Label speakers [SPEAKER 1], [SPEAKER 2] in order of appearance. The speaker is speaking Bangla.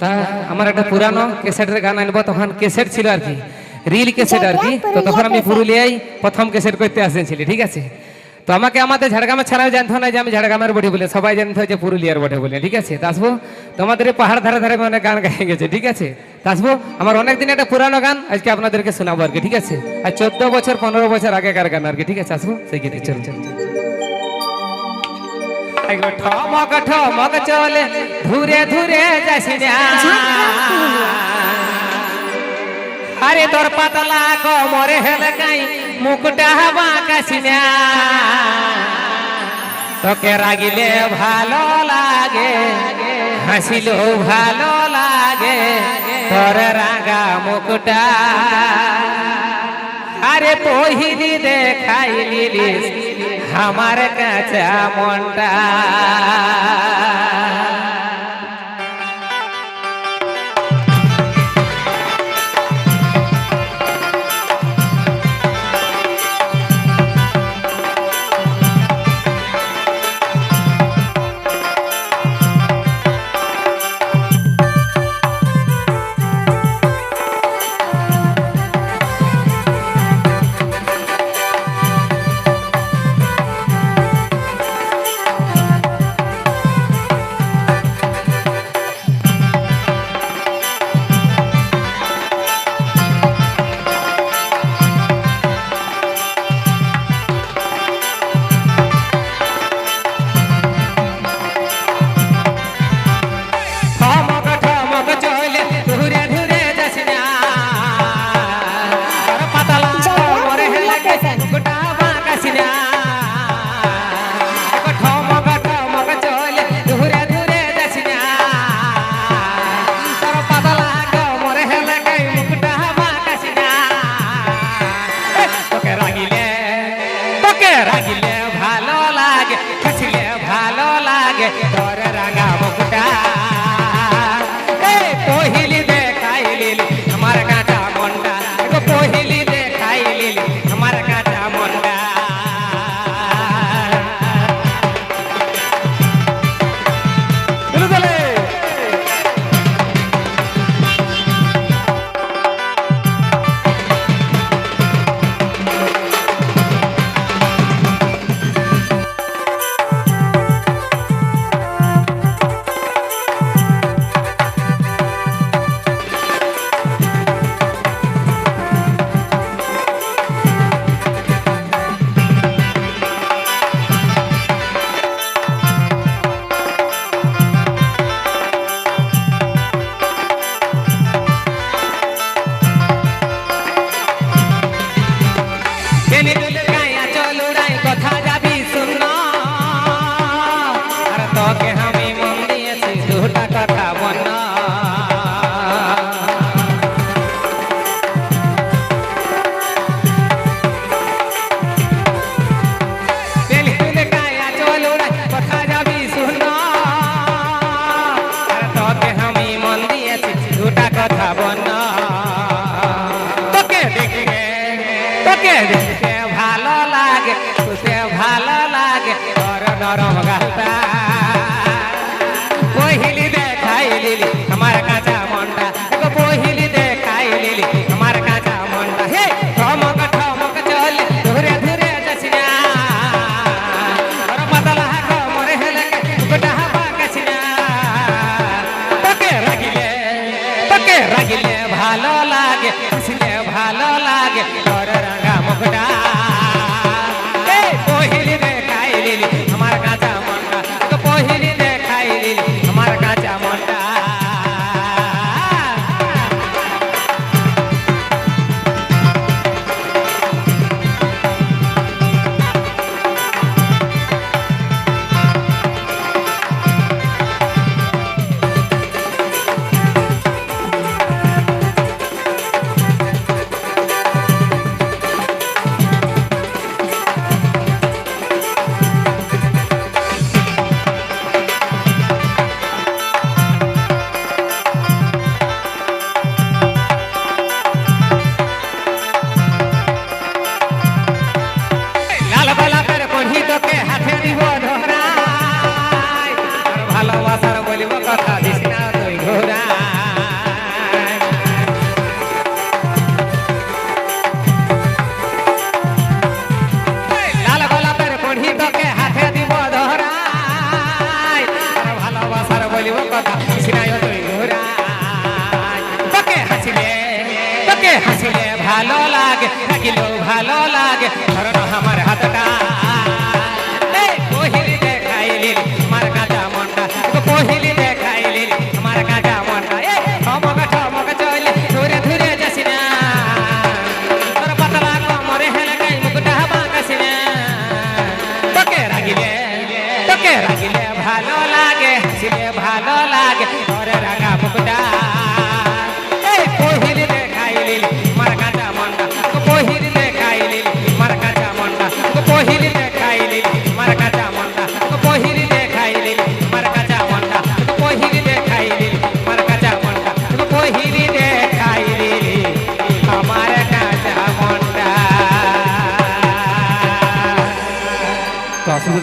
[SPEAKER 1] তা আমার একটা পুরানো ক্যাসেটের গান আনব তখন ক্যাসেট ছিল আর কি রিল ক্যাসেট আর কি। তো তখন আমি পুরুলিয়ায় প্রথম ক্যাসেট করতে আসেছিলি ঠিক আছে? তো আমাকে আমাদের ঝাড়গ্রামে ছাড়াও জানতো না যে আমি ঝাড়গ্রামের বটে বলে সবাই জানতো যে পুরুলিয়ার বটে বলে ঠিক আছে? তা আসব তোমাদের এই পাহাড় ধারে ধারে অনেক গান গায়ে গেছে ঠিক আছে? তা আসব আমার অনেক দিন একটা পুরানো গান আজকে আপনাদেরকে শোনাবো আর কি ঠিক আছে? আর চোদ্দ বছর পনেরো বছর আগেকার গান আর কি ঠিক আছে? আসব সেই গীতে চল চল এগো ঠমক ঠমক চলে, ধুরে ধুরে যাসিনা। আরে তোর পাতলা কোমরে হেলে কাই, মুকুটা হবা কাসিনা। তোকে রাগিলে ভালো লাগে, হাসিলেও ভালো লাগে, তোর রাগা মুকুটা। আরে পহিলি দেখাইলিস আমার কাছে মনটা নরম গালটা পহিলি দেখাই লিলি, আমার কাঁচা মনটা। পহিলি দেখাই লিলি, আমার কাঁচা মনটা। হে ঠমক ঠমক চল, ধরে ধরে যাসিনা তোর পাতলা কোমরে হেলে গোটা হাবা কাছিনা তোকে রাগিলে তোকে রাগিলে ভালো লাগে, হাসিলে ভালো লাগে। か